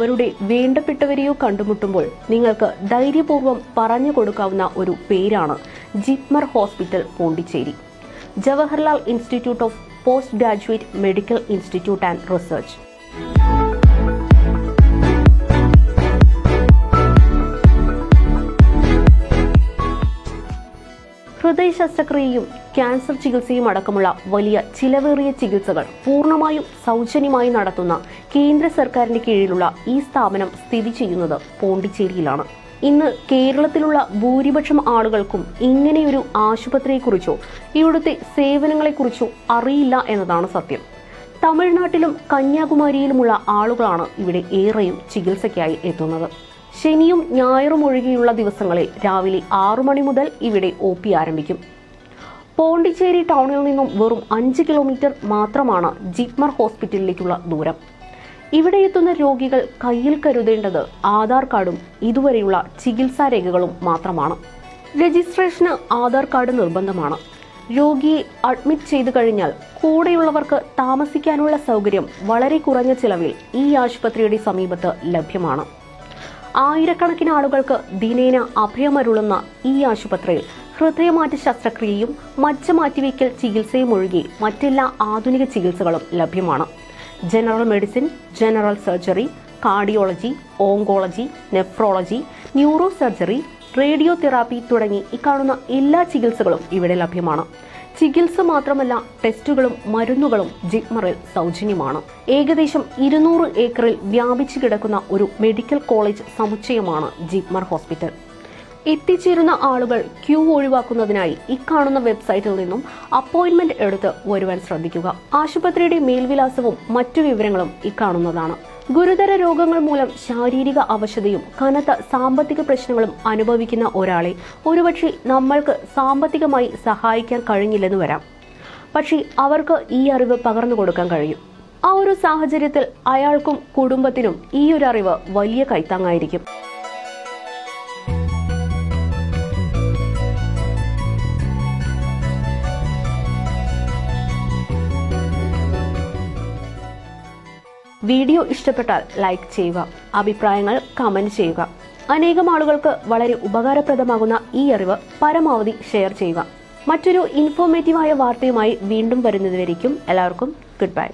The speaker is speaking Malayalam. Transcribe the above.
അവരുടെ വേണ്ടപ്പെട്ടവരെയോ കണ്ടുമുട്ടുമ്പോൾ നിങ്ങൾക്ക് ധൈര്യപൂർവം പറഞ്ഞു കൊടുക്കാവുന്ന ഒരു പേരാണ് JIPMER hospital Pondicherry. Jawaharlal Institute of Post Graduate Medical Institute and Research. ഹൃദയ ശസ്ത്രക്രിയയും ക്യാൻസർ ചികിത്സയും അടക്കമുള്ള വലിയ ചിലവേറിയ ചികിത്സകൾ പൂർണമായും സൗജന്യമായി നടത്തുന്ന കേന്ദ്ര സർക്കാരിന്റെ കീഴിലുള്ള ഈ സ്ഥാപനം സ്ഥിതി ചെയ്യുന്നത് പോണ്ടിച്ചേരിയിലാണ്. ഇന്ന് കേരളത്തിലുള്ള ഭൂരിപക്ഷം ആളുകൾക്കും ഇങ്ങനെയൊരു ആശുപത്രിയെക്കുറിച്ചോ ഇവിടുത്തെ സേവനങ്ങളെക്കുറിച്ചോ അറിയില്ല എന്നതാണ് സത്യം. തമിഴ്നാട്ടിലും കന്യാകുമാരിയിലുമുള്ള ആളുകളാണ് ഇവിടെ ഏറെയും ചികിത്സയ്ക്കായി എത്തുന്നത്. ശനിയും ഞായറും ഒഴികെയുള്ള ദിവസങ്ങളിൽ രാവിലെ ആറു മണി മുതൽ ഇവിടെ ഒ ആരംഭിക്കും. പോണ്ടിച്ചേരി ടൗണിൽ നിന്നും വെറും അഞ്ച് കിലോമീറ്റർ മാത്രമാണ് ജിപ്മർ ഹോസ്പിറ്റലിലേക്കുള്ള ദൂരം. ഇവിടെ എത്തുന്ന രോഗികൾ കയ്യിൽ കരുതേണ്ടത് ആധാർ കാർഡും ഇതുവരെയുള്ള ചികിത്സാ രേഖകളും മാത്രമാണ്. രജിസ്ട്രേഷന് ആധാർ കാർഡ് നിർബന്ധമാണ്. രോഗിയെ അഡ്മിറ്റ് ചെയ്തു കഴിഞ്ഞാൽ കൂടെയുള്ളവർക്ക് താമസിക്കാനുള്ള സൗകര്യം വളരെ കുറഞ്ഞ ചിലവിൽ ഈ ആശുപത്രിയുടെ സമീപത്ത് ലഭ്യമാണ്. ആയിരക്കണക്കിന് ആളുകൾക്ക് ദിനേന അഭയമരുളുന്ന ഈ ആശുപത്രിയിൽ ഹൃദയമാറ്റ ശസ്ത്രക്രിയയും മജ്ജ മാറ്റിവെക്കൽ ചികിത്സയും ഒഴികെ മറ്റെല്ലാ ആധുനിക ചികിത്സകളും ലഭ്യമാണ്. General medicine general surgery cardiology oncology nephrology neuro surgery radio therapy തുടങ്ങി ഇക്കാണുന്ന എല്ലാ ചികിത്സകളും ഇവിടെ ലഭ്യമാണ്. ചികിത്സ മാത്രമല്ല ടെസ്റ്റുകളും മരുന്നുകളും ജിഗ്മറിൽ സൗജന്യമാണ്. ഏകദേശം ഇരുന്നൂറ് ഏക്കറിൽ വ്യാപിച്ചു കിടക്കുന്ന ഒരു മെഡിക്കൽ കോളേജ് സമുച്ചയമാണ് ജിഗ്മർ ഹോസ്പിറ്റൽ. എത്തിച്ചേരുന്ന ആളുകൾ ക്യൂ ഒഴിവാക്കുന്നതിനായി ഇക്കാണുന്ന വെബ്സൈറ്റിൽ നിന്നും അപ്പോയിന്റ്മെന്റ് എടുത്ത് വരുവാൻ ശ്രദ്ധിക്കുക. ആശുപത്രിയുടെ മേൽവിലാസവും മറ്റു വിവരങ്ങളും ഇക്കാണുന്നതാണ്. ഗുരുതര രോഗങ്ങൾ മൂലം ശാരീരിക അവശതയും കനത്ത സാമ്പത്തിക പ്രശ്നങ്ങളും അനുഭവിക്കുന്ന ഒരാളെ ഒരുപക്ഷെ നമ്മൾക്ക് സാമ്പത്തികമായി സഹായിക്കാൻ കഴിഞ്ഞില്ലെന്ന് വരാം. പക്ഷേ അവർക്ക് ഈ അറിവ് പകർന്നു കൊടുക്കാൻ കഴിയും. ആ ഒരു സാഹചര്യത്തിൽ അയാൾക്കും കുടുംബത്തിനും ഈ ഒരു അറിവ് വലിയ കൈത്താങ്ങായിരിക്കും. വീഡിയോ ഇഷ്ടപ്പെട്ടാൽ ലൈക്ക് ചെയ്യുക അഭിപ്രായങ്ങൾ കമന്റ് ചെയ്യുക. അനേകം ആളുകൾക്ക് വളരെ ഉപകാരപ്രദമാകുന്ന ഈ അറിവ് പരമാവധി ഷെയർ ചെയ്യുക. മറ്റൊരു ഇൻഫോർമേറ്റീവായ വാർത്തയുമായി വീണ്ടും വരുന്നതുവരേക്കും എല്ലാവർക്കും ഗുഡ് ബൈ